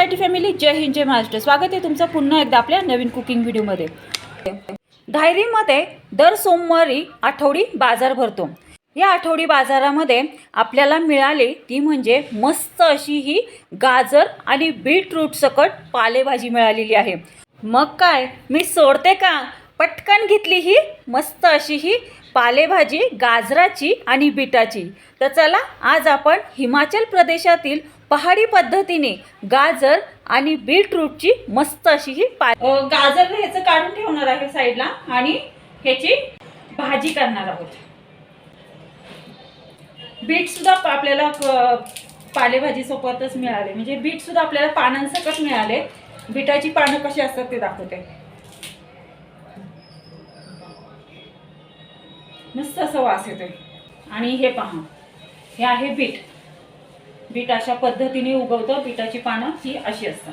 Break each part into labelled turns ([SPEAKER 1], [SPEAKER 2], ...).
[SPEAKER 1] Marathi family जय हिंद जय महाराष्ट्र. स्वागत आहे तुमचं पुन्हा एकदा आपल्या नवीन कुकिंग व्हिडिओमध्ये धायरीमध्ये दर सोमवारी आठवडी बाजार भरतो. या आठवडी बाजारामध्ये आपल्याला मिळाली ती म्हणजे मस्त अशी ही गाजर आणि बीटरूट सकट पालेभाजी मिळालेली आहे. मग काय? मी सोडते का? पटकन घेतली ही मस्त अशी ही पालेभाजी गाजराची आणि बीटाची. तर चला आज आपण हिमाचल प्रदेशातील पहाडी पद्धतीने गाजर आणि बीटरूटची मस्त अशी ही पा गाजर ह्याचं काढून ठेवणार आहे साईडला आणि ह्याची भाजी करणार आहोत. बीट सुद्धा आपल्याला पालेभाजीसोबतच पालेभाजी सोबतच मिळाले. म्हणजे बीट सुद्धा आपल्याला पानांसकट मिळाले. बीटाची पानं कशी असतात ते दाखवते. मस्त असं वास येतोय. आणि हे पहा. हे आहे बीट. बीट अशा पद्धतीने उगवतं बीटाची पानं ही अशी असतात.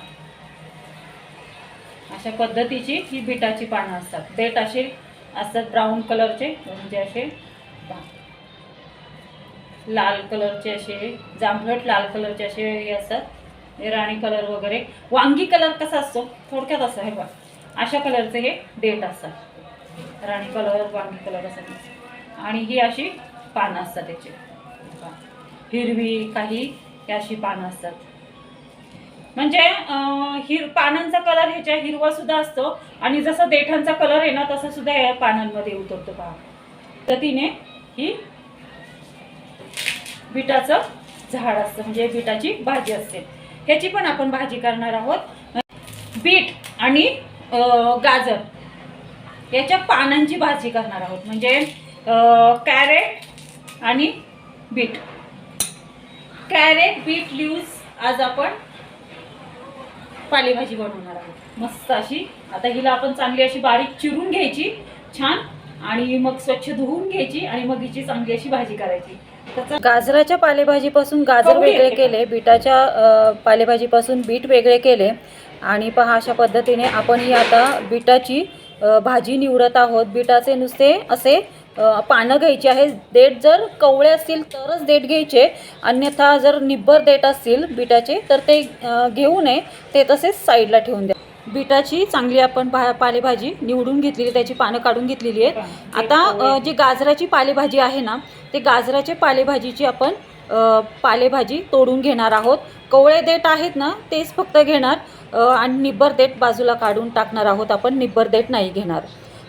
[SPEAKER 1] अशा पद्धतीची ही बीटाची पानं असतात. बेट असे असतात ब्राऊन कलरचे म्हणजे असे लाल कलरचे असे जांभळट लाल कलरचे असे हे असतात. हे राणी कलर वगैरे. वांगी कलर कसा असतो? थोडक्यात असं हे बघ. अशा कलरचे हे डेट असतात. राणी कलर वांगी कलर असतात आणि ही अशी पानं असतात त्याची. हिरवी काही ही अशी पानं असतात. म्हणजे हिर पानांचा कलर ह्याच्या हिरवा सुद्धा असतो. आणि जसं देठांचा कलर आहे ना तसा सुद्धा या पानांमध्ये उतरतो पहा. पद्धतीने ही बिटाचं झाड असतं. म्हणजे बिटाची भाजी असते. ह्याची पण आपण भाजी करणार आहोत. बीट आणि गाजर याच्या पानांची भाजी करणार आहोत. म्हणजे कॅरेट आणि बीट. कॅरेट बीट लिव्स आज आपण पालेभाजी बनवणार आहोत. मस्त अशी. आता हिला आपण चांगली अशी बारीक चिरून घ्यायची छान. आणि मग स्वच्छ धुवून घ्यायची आणि मग हिची चांगली अशी भाजी करायची.
[SPEAKER 2] गाजराच्या पालेभाजीपासून गाजर वेगळे? केले बीटाच्या पालेभाजीपासून बीट वेगळे केले. आणि पहा अशा पद्धतीने आपण ही आता बीटाची भाजी निवडत आहोत. बीटाचे नुसते असे पानं घ्यायची आहे. देठ जर कवळे असतील तरच देठ घ्यायचे. अन्यथा जर निब्बर देठ असतील बिटाचे तर ते घेऊ नये. ते तसेच साईडला ठेवून द्या. बिटाची चांगली आपण भा पालेभाजी निवडून घेतलेली त्याची पानं काढून घेतलेली आहेत. आता जी गाजराची पालेभाजी आहे ना ते गाजराच्या पालेभाजीची आपण पालेभाजी तोडून घेणार आहोत. कवळे देठ आहेत ना तेच फक्त घेणार. आणि निब्बर देठ बाजूला काढून टाकणार आहोत. आपण निब्बर देठ नाही घेणार.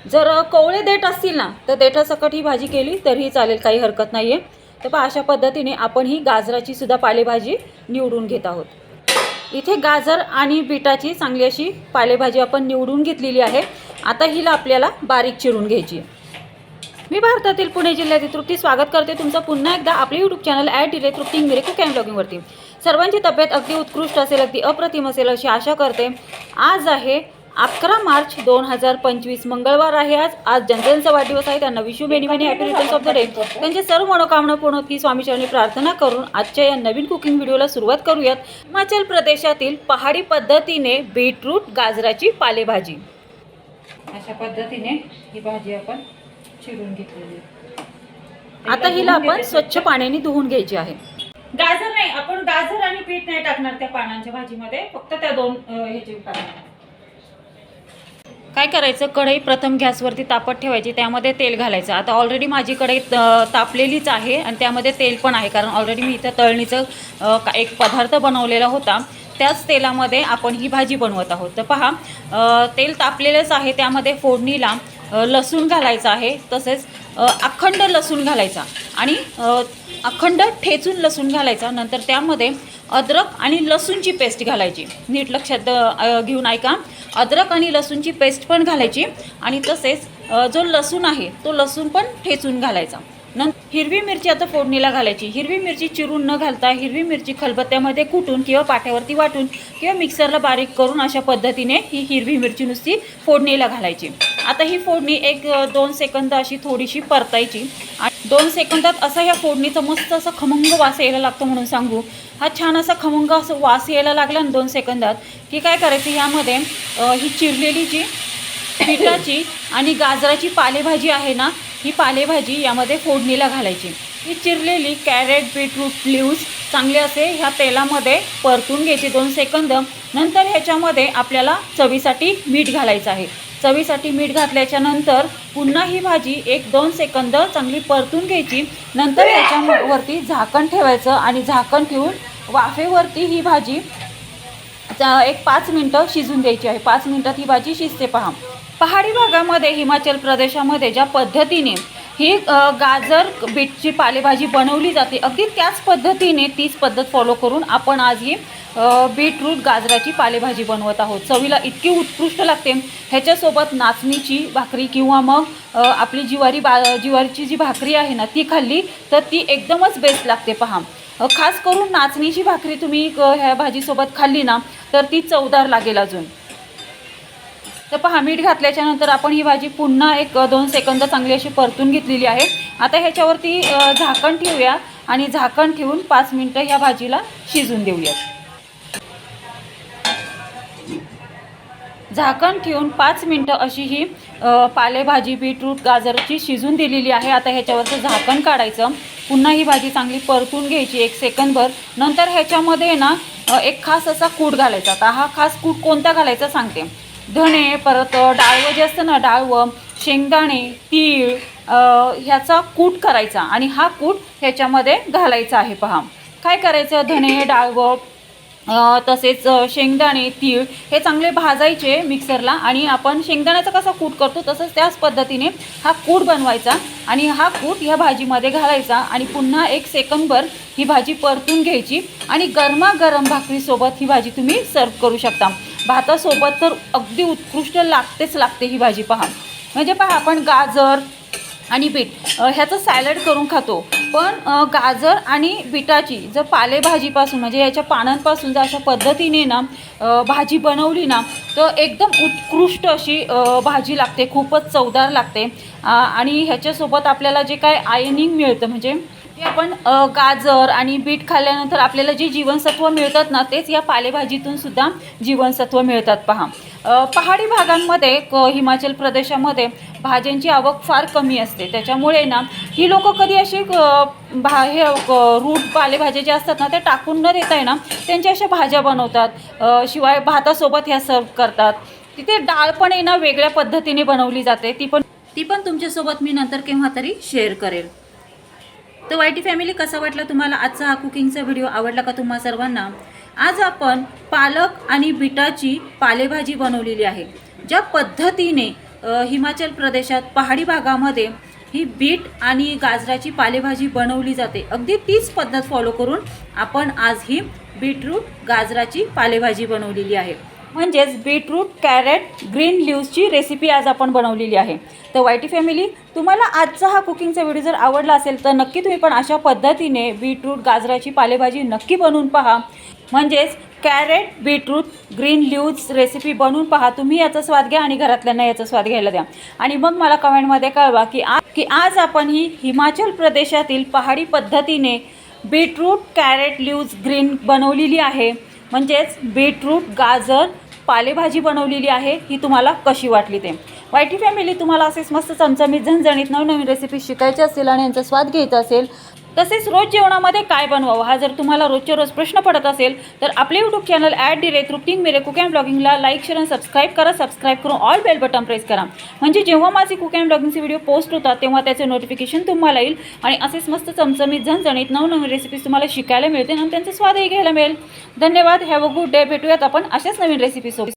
[SPEAKER 2] जर कोवळे देठ असतील ना तर देठासकट ही भाजी केली तरीही चालेल काही हरकत नाही आहे तर पहा अशा पद्धतीने आपण ही गाजराची सुद्धा पालेभाजी निवडून घेत आहोत. इथे गाजर आणि बिटाची चांगली अशी पालेभाजी आपण निवडून घेतलेली आहे. आता हिला आपल्याला बारीक चिरून घ्यायची मी भारतातील पुणे जिल्ह्यातील तृप्ती स्वागत करते. तुमचं पुन्हा एकदा आपले यूट्यूब चॅनल ॲड डिले तृप्ती मिरे कुक अँड ब्लॉगिंगवरती सर्वांची तब्येत अगदी उत्कृष्ट असेल अगदी अप्रतिम असेल अशी आशा करते. आज आहे अकरा मार्च दोन हजार पंचवीस मंगळवार आहे. आज आज जनतेचा वाढदिवस आहे. त्यांना wish you many many happy returns of the day त्यांचे सर्व मनोकामना पूर्ण होती स्वामीचरणी प्रार्थना करून आजच्या या नवीन कुकिंग व्हिडिओला सुरुवात करूयात. हिमाचल प्रदेशातील पहाडी पद्धतीने बीटरूट गाजराची पालेभाजी.
[SPEAKER 1] अशा पद्धतीने ही भाजी आपण चिरून घेतलेली.
[SPEAKER 2] आता हिला आपण स्वच्छ पाण्याने धुवून घ्यायची आहे.
[SPEAKER 1] गाजर नाही आपण गाजर आणि पीठ नाही टाकणार त्या पानांच्या भाजीमध्ये. फक्त त्या दोन ह्याचे
[SPEAKER 2] काय करायचं? कढई प्रथम गॅसवरती तापत ठेवायची त्यामध्ये तेल घालायचं. आता ऑलरेडी माझी कढई तापलेलीच आहे आणि त्यामध्ये तेल पण आहे कारण ऑलरेडी मी इथं तळणीचं का- एक पदार्थ बनवलेला होता. त्याच तेलामध्ये आपण ही भाजी बनवत आहोत. तर पहा तेल तापलेलंच आहे त्यामध्ये फोडणीला लसूण घालायचं आहे तसेच अखंड लसूण घालायचा. आणि अखंड ठेचून लसूण घालायचा. नंतर त्यामध्ये अद्रक आणि लसूणची पेस्ट घालायची. नीट लक्षात घेऊन ऐका. अद्रक आणि लसूणची पेस्ट पण घालायची आणि तसेच जो लसूण आहे तो लसूण पण ठेचून घालायचा. नंतर हिरवी मिरची आता फोडणीला घालायची. हिरवी मिरची चिरून न घालता हिरवी मिरची खलबत्त्यामध्ये कुटून किंवा पाट्यावरती वाटून किंवा मिक्सरला बारीक करून अशा पद्धतीने ही हिरवी मिरची नुसती फोडणीला घालायची. आता ही फोडणी एक दोन सेकंद अशी थोडीशी परतायची. आणि दोन सेकंदात असा ह्या फोडणीचा मस्त असा खमंग वास यायला लागतो म्हणून सांगू. हा छान असा खमंग असं वास यायला लागला ना दोन सेकंदात की काय करायचं यामध्ये ही चिरलेली जी पिठाची आणि गाजराची पालेभाजी आहे ना ही पालेभाजी यामध्ये फोडणीला घालायची. ही चिरलेली कॅरेट बीटरूट लिव्ज चांगले असे ह्या तेलामध्ये परतून घ्यायचे दोन सेकंद. नंतर ह्याच्यामध्ये आपल्याला चवीसाठी मीठ घालायचं आहे. चवीसाठी मीठ घातल्याच्या नंतर पुन्हा ही भाजी एक दोन सेकंद चांगली परतून घ्यायची. नंतर ह्याच्यावरती झाकण ठेवायचं आणि झाकण ठेवून वाफेवरती ही भाजी एक पाच मिनटं शिजून द्यायची आहे. पाच मिनटात ही भाजी शिजते. पहा. पहाडी भागामध्ये हिमाचल प्रदेशामध्ये ज्या पद्धतीने ही गाजर बीटची पालेभाजी बनवली जाते अगदी त्याच पद्धतीने तीच पद्धत फॉलो करून आपण आज ही बीटरूट गाजराची पालेभाजी बनवत आहोत. चवीला इतकी उत्कृष्ट लागते. ह्याच्यासोबत नाचणीची भाकरी किंवा मग आपली जिवारी बा जिवारीची जी भाकरी आहे ना ती खाल्ली तर ती एकदमच बेस्ट लागते पहा. खास करून नाचणीची भाकरी तुम्ही ह्या भाजीसोबत खाल्ली ना तर ती चवदार लागेल अजून. तर पहा मीठ घातल्याच्यानंतर आपण ही भाजी पुन्हा एक दोन सेकंद चांगली अशी परतून घेतलेली आहे. आता ह्याच्यावरती झाकण ठेवूया आणि झाकण ठेवून पाच मिनटं ह्या भाजीला शिजून देऊयात. झाकण ठेवून पाच मिनटं अशी ही पालेभाजी बीटरूट गाजरची शिजून दिलेली आहे. आता ह्याच्यावरचं झाकण काढायचं. पुन्हा ही भाजी चांगली परतून घ्यायची एक सेकंदभर. नंतर ह्याच्यामध्ये ना एक खास असा कूट घालायचा. आता हा खास कूट कोणता घालायचा सांगते. धणे परत डाळवं जे असतं ना डाळवं शेंगदाणे तीळ ह्याचा कूट करायचा. आणि हा कूट ह्याच्यामध्ये घालायचा आहे. पहा. काय करायचं? धणे डाळवं तसेच शेंगदाणे तीळ हे चांगले भाजायचे मिक्सरला आणि आपण शेंगदाण्याचा कसा कूट करतो तसंच त्याच पद्धतीने हा कूट बनवायचा आणि हा कूट ह्या भाजीमध्ये घालायचा आणि पुन्हा एक सेकंदभर ही भाजी परतून घ्यायची आणि गरमागरम भाकरीसोबत ही भाजी तुम्ही सर्व करू शकता. भातासोबत तर अगदी उत्कृष्ट लागतेच लागते ही भाजी पहा. म्हणजे पहा आपण गाजर आणि बीट ह्याचं सॅलड करून खातो. पण गाजर आणि बिटाची जर पालेभाजीपासून म्हणजे याच्या पानांपासून जर अशा पद्धतीने ना भाजी बनवली ना तर एकदम उत्कृष्ट अशी भाजी लागते. खूपच चवदार लागते. आणि ह्याच्यासोबत आपल्याला जे काय आयनिंग मिळतं म्हणजे जे आपण गाजर आणि बीट खाल्ल्यानंतर आपल्याला जी जीवनसत्व मिळतात ना तेच या पालेभाजीतून सुद्धा जीवनसत्व मिळतात. पहा. पहाडी भागांमध्ये क हिमाचल प्रदेशामध्ये भाज्यांची आवक फार कमी असते. त्याच्यामुळे ना ही लोक कधी अशी भा हे रूट पालेभाज्या ज्या असतात ना त्या टाकून न देता आहे ना त्यांच्या अशा भाज्या बनवतात. शिवाय भातासोबत ह्या सर्व करतात. तिथे डाळ पण आहे ना वेगळ्या पद्धतीने बनवली जाते. ती पण ती पण तुमच्यासोबत मी नंतर केव्हा तरी शेअर करेल. तर वाईटी फॅमिली कसा वाटला तुम्हाला आजचा हा कुकिंगचा व्हिडिओ? आवडला का तुम्हा सर्वांना? आज आपण पालक आणि बिटाची पालेभाजी बनवलेली आहे. ज्या पद्धतीने हिमाचल प्रदेशात पहाडी भागामध्ये ही बीट आणि गाजराची पालेभाजी बनवली जाते अगदी तीच पद्धत फॉलो करून आपण आज ही बीटरूट गाजराची पालेभाजी बनवलेली आहे. म्हणजेच बीटरूट कॅरेट ग्रीन लिव्सची रेसिपी आज आपण बनवलेली आहे. तर वाईटी फॅमिली तुम्हाला आजचा हा कुकिंगचा व्हिडिओ जर आवडला असेल तर नक्की तुम्ही पण अशा पद्धतीने बीटरूट गाजराची पालेभाजी नक्की बनवून पहा. म्हणजेच carrot beetroot green leaves recipe बनवून पहा. तुम्ही याचा स्वाद घ्या आणि घरातल्यांना याचा स्वाद घ्यायला द्या. आणि मग मला कमेंटमध्ये कळवा की आ की आज आपण ही हिमाचल प्रदेशातील पहाडी पद्धतीने बीटरूट कॅरेट लिव्ज ग्रीन बनवलेली आहे. म्हणजेच बीटरूट गाजर पालेभाजी बनवलेली आहे ही तुम्हाला कशी वाटली ते? वाईटी फॅमिली तुम्हाला असेच मस्त चमचमीत झणझणीत नवनवीन रेसिपी शिकायची असेल आणि यांचा स्वाद घ्यायचा असेल तसेच रोज जेवणामध्ये काय बनवावं? हा जर तुम्हाला रोजच्या रोज प्रश्न पडत असेल तर आपले यूट्यूब चॅनल ॲड डी रेट रुटीन मेरे कुक अँड ब्लॉगिंगला लाईक शेअर आणि सबस्क्राईब करा. सबस्क्राईब करून ऑल बेल बटन प्रेस करा. म्हणजे जेव्हा माझे कुक अँड ब्लॉगिंगचे व्हिडिओ पोस्ट होतात तेव्हा त्याचे नोटिफिकेशन तुम्हाला येईल आणि असेच मस्त चमचमीत झणझणीत नवनवीन रेसिपीज तुम्हाला शिकायला मिळतील आणि त्यांचा स्वादही घ्यायला मिळेल. धन्यवाद. हॅव अ गुड डे भेटूयात आपण अशाच नवीन रेसिपीसोबत